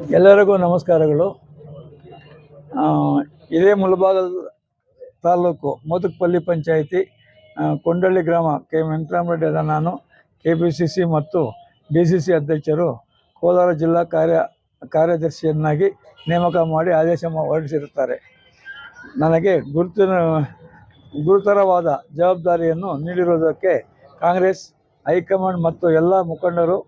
ಎಲ್ಲರಿಗೂ ನಮಸ್ಕಾರಗಳು. ಇದೇ ಮುಳಬಾಗಲ್ ತಾಲೂಕು ಮೋದಕಪಲ್ಲಿ ಪಂಚಾಯಿತಿ ಕೊಂಡಳ್ಳಿ ಗ್ರಾಮ ಕೆ ವೆಂಕಟರಾಮರೆಡ್ಡಿ ನಾನು. ಕೆ ಪಿ ಸಿ ಸಿ ಮತ್ತು ಡಿ ಸಿ ಸಿ ಅಧ್ಯಕ್ಷರು ಕೋಲಾರ ಜಿಲ್ಲಾ ಕಾರ್ಯ, ಕಾರ್ಯದರ್ಶಿಯನ್ನಾಗಿ ನೇಮಕ ಮಾಡಿ ಆದೇಶ ಹೊರಡಿಸಿರುತ್ತಾರೆ. ನನಗೆ ಗುರುತಿನ, ಗುರುತರವಾದ ಜವಾಬ್ದಾರಿಯನ್ನು ನೀಡಿರುವುದಕ್ಕೆ ಕಾಂಗ್ರೆಸ್, ಹೈಕಮಾಂಡ್ ಮತ್ತು ಎಲ್ಲ ಮುಖಂಡರು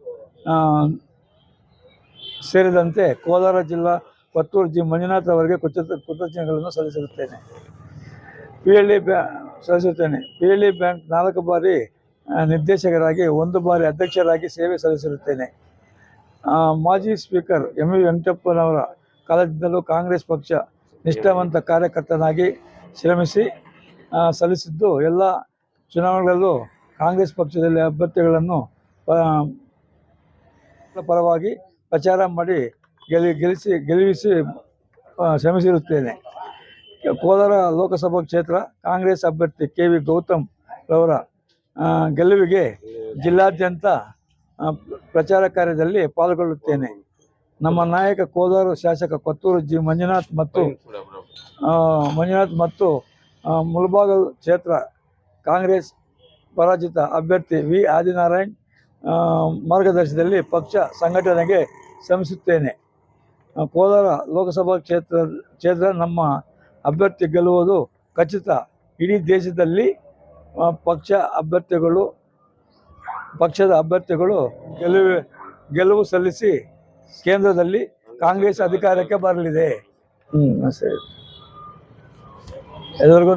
ಸೇರಿದಂತೆ ಕೋಲಾರ ಜಿಲ್ಲಾ ಪತ್ತೂರು ಜಿ ಮಂಜುನಾಥ್ ಅವರಿಗೆ ಕೃತ ಕೃತಜ್ಞತೆಗಳನ್ನು ಸಲ್ಲಿಸಿರುತ್ತೇನೆ. ಪಿ ಎಲ್ ಡಿ ಬ್ಯಾ ಸಲ್ಲಿಸುತ್ತೇನೆ ಪಿ ಎಲ್ ಡಿ ಬ್ಯಾಂಕ್ ನಾಲ್ಕು ಬಾರಿ ನಿರ್ದೇಶಕರಾಗಿ, ಒಂದು ಬಾರಿ ಅಧ್ಯಕ್ಷರಾಗಿ ಸೇವೆ ಸಲ್ಲಿಸಿರುತ್ತೇನೆ. ಮಾಜಿ ಸ್ಪೀಕರ್ ಎಂ ವಿ ವೆಂಕಟಪ್ಪನವರ ಕಾಲದಿಂದಲೂ ಕಾಂಗ್ರೆಸ್ ಪಕ್ಷ ನಿಷ್ಠಾವಂತ ಕಾರ್ಯಕರ್ತನಾಗಿ ಶ್ರಮಿಸಿ ಸಲ್ಲಿಸಿದ್ದು ಎಲ್ಲ ಚುನಾವಣೆಗಳಲ್ಲೂ ಕಾಂಗ್ರೆಸ್ ಪಕ್ಷದಲ್ಲಿ ಅಭ್ಯರ್ಥಿಗಳನ್ನು ಪರವಾಗಿ ಪ್ರಚಾರ ಮಾಡಿ ಗೆಲ್ಲಿ ಗೆಲ್ಲಿಸಿ ಗೆಲುವಿಸಿ ಶ್ರಮಿಸಿರುತ್ತೇನೆ. ಕೋಲಾರ ಲೋಕಸಭಾ ಕ್ಷೇತ್ರ ಕಾಂಗ್ರೆಸ್ ಅಭ್ಯರ್ಥಿ ಕೆ ವಿ ಗೌತಮ್ ರವರ ಗೆಲುವಿಗೆ ಜಿಲ್ಲಾದ್ಯಂತ ಪ್ರಚಾರ ಕಾರ್ಯದಲ್ಲಿ ಪಾಲ್ಗೊಳ್ಳುತ್ತೇನೆ. ನಮ್ಮ ನಾಯಕ ಕೋಲಾರ ಶಾಸಕ ಕೊತ್ತೂರು ಜಿ. ಮಂಜುನಾಥ್ ಮತ್ತು ಮಂಜುನಾಥ್ ಮತ್ತು ಮುಳಬಾಗಲ್ ಕ್ಷೇತ್ರ ಕಾಂಗ್ರೆಸ್ ಪರಾಜಿತ ಅಭ್ಯರ್ಥಿ ವಿ. ಆದಿನಾರಾಯಣ್ ಮಾರ್ಗದರ್ಶನದಲ್ಲಿ ಪಕ್ಷ ಸಂಘಟನೆಗೆ ಶ್ರಮಿಸುತ್ತೇನೆ. ಕೋಲಾರ ಲೋಕಸಭಾ ಕ್ಷೇತ್ರ ಕ್ಷೇತ್ರ ನಮ್ಮ ಅಭ್ಯರ್ಥಿ ಗೆಲ್ಲುವುದು ಖಚಿತ. ಇಡೀ ದೇಶದಲ್ಲಿ ಪಕ್ಷ ಅಭ್ಯರ್ಥಿಗಳು, ಪಕ್ಷದ ಅಭ್ಯರ್ಥಿಗಳು ಗೆಲುವು ಗೆಲುವು ಸಲ್ಲಿಸಿ ಕೇಂದ್ರದಲ್ಲಿ ಕಾಂಗ್ರೆಸ್ ಅಧಿಕಾರಕ್ಕೆ ಬರಲಿದೆ. ಹ್ಞೂ ಸರಿ. ಎಲ್ಲರಿಗೂ